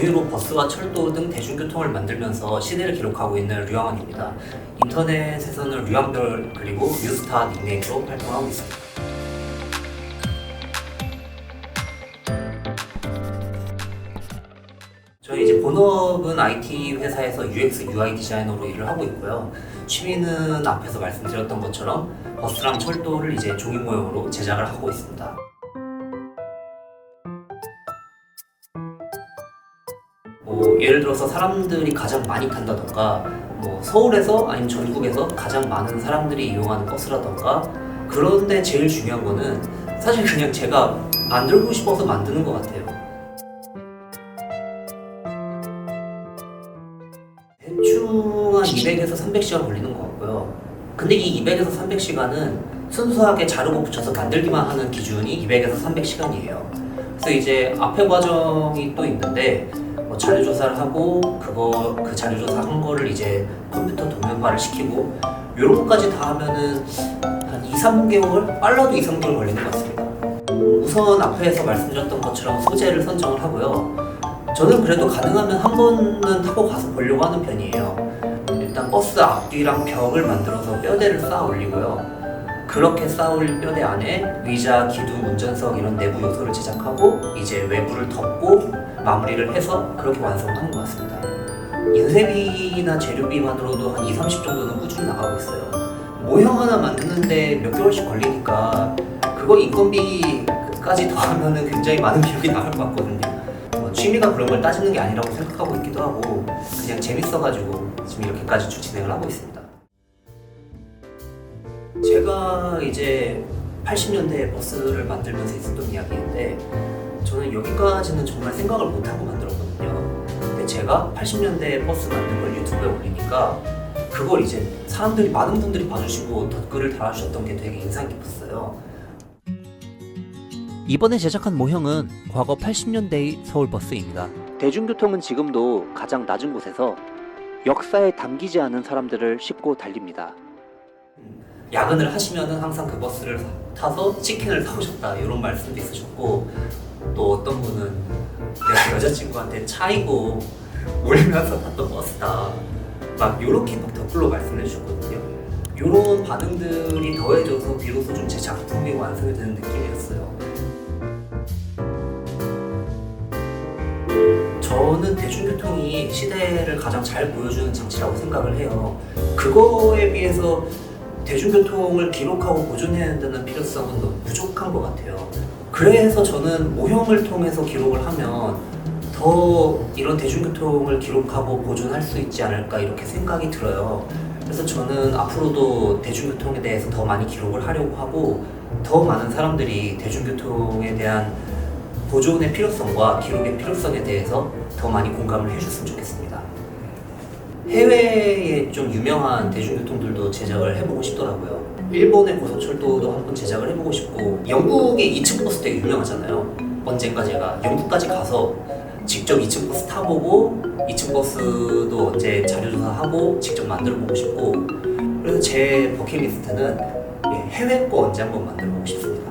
종이로 버스와 철도 등 대중교통을 만들면서 시대를 기록하고 있는 류양원입니다. 인터넷에서는 류양별 그리고 뉴스타 닉네임으로 활동하고 있습니다. 저희 이제 본업은 IT 회사에서 UX UI 디자이너로 일을 하고 있고요. 취미는 앞에서 말씀드렸던 것처럼 버스랑 철도를 이제 종이 모형으로 제작을 하고 있습니다. 뭐 예를 들어서 사람들이 가장 많이 탄다던가 뭐 서울에서 아니면 전국에서 가장 많은 사람들이 이용하는 버스라던가 그런데 제일 중요한 거는 사실 그냥 제가 만들고 싶어서 만드는 것 같아요. 대충 한 200에서 300시간 걸리는 것 같고요. 근데 이 200에서 300시간은 순수하게 자르고 붙여서 만들기만 하는 기준이 200에서 300시간이에요. 그래서 이제 앞에 과정이 또 있는데 뭐 자료 조사를 하고 그거 그 자료 조사 한 거를 이제 컴퓨터 도면화를 시키고 이런 것까지 다 하면은 한 2, 3개월 빨라도 2, 3개월 걸리는 것 같습니다. 우선 앞에서 말씀드렸던 것처럼 소재를 선정을 하고요. 저는 그래도 가능하면 한 번은 타고 가서 보려고 하는 편이에요. 일단 버스 앞뒤랑 벽을 만들어서 뼈대를 쌓아 올리고요. 그렇게 올린 뼈대 안에 의자, 기둥, 운전석 이런 내부 요소를 제작하고 이제 외부를 덮고 마무리를 해서 그렇게 완성하는 것 같습니다. 인쇄비나 재료비만으로도 한 2, 30 정도는 꾸준히 나가고 있어요. 모형 하나 만드는데 몇 개월씩 걸리니까 그거 인건비까지 더하면은 굉장히 많은 비용이 나갈 것 같거든요. 뭐 취미가 그런 걸 따지는 게 아니라고 생각하고 있기도 하고 그냥 재밌어가지고 지금 이렇게까지 쭉 진행을 하고 있습니다. 제가 이제 80년대 버스를 만들면서 있었던 이야기인데 저는 여기까지는 정말 생각을 못하고 만들었거든요. 근데 제가 80년대 버스 만든 걸 유튜브에 올리니까 그걸 이제 사람들이 많은 분들이 봐주시고 댓글을 달아주셨던 게 되게 인상 깊었어요. 이번에 제작한 모형은 과거 80년대의 서울버스입니다. 대중교통은 지금도 가장 낮은 곳에서 역사에 담기지 않은 사람들을 싣고 달립니다. 야근을 하시면은 항상 그 버스를 타서 치킨을 사오셨다. 이런 말씀도 있으셨고 또 어떤 분은 내가 여자친구한테 차이고 울면서 탔던 버스다. 막 이렇게 막 댓글로 말씀해 주셨거든요. 이런 반응들이 더해져서 비로소 좀 제 작품이 완성이 되는 느낌이었어요. 저는 대중교통이 시대를 가장 잘 보여주는 장치라고 생각을 해요. 그거에 비해서 대중교통을 기록하고 보존해야 한다는 필요성은 너무 부족한 것 같아요. 그래서 저는 모형을 통해서 기록을 하면 더 이런 대중교통을 기록하고 보존할 수 있지 않을까 이렇게 생각이 들어요. 그래서 저는 앞으로도 대중교통에 대해서 더 많이 기록을 하려고 하고 더 많은 사람들이 대중교통에 대한 보존의 필요성과 기록의 필요성에 대해서 더 많이 공감을 해줬으면 좋겠습니다. 해외에 좀 유명한 대중교통들도 제작을 해보고 싶더라고요. 일본의 고속철도도 한번 제작을 해보고 싶고 영국의 2층 버스 되게 유명하잖아요. 언젠가 제가 영국까지 가서 직접 2층 버스 타보고 2층 버스도 언제 자료조사하고 직접 만들어보고 싶고 그래서 제 버킷리스트는 예, 해외 거 언제 한번 만들어보고 싶습니다.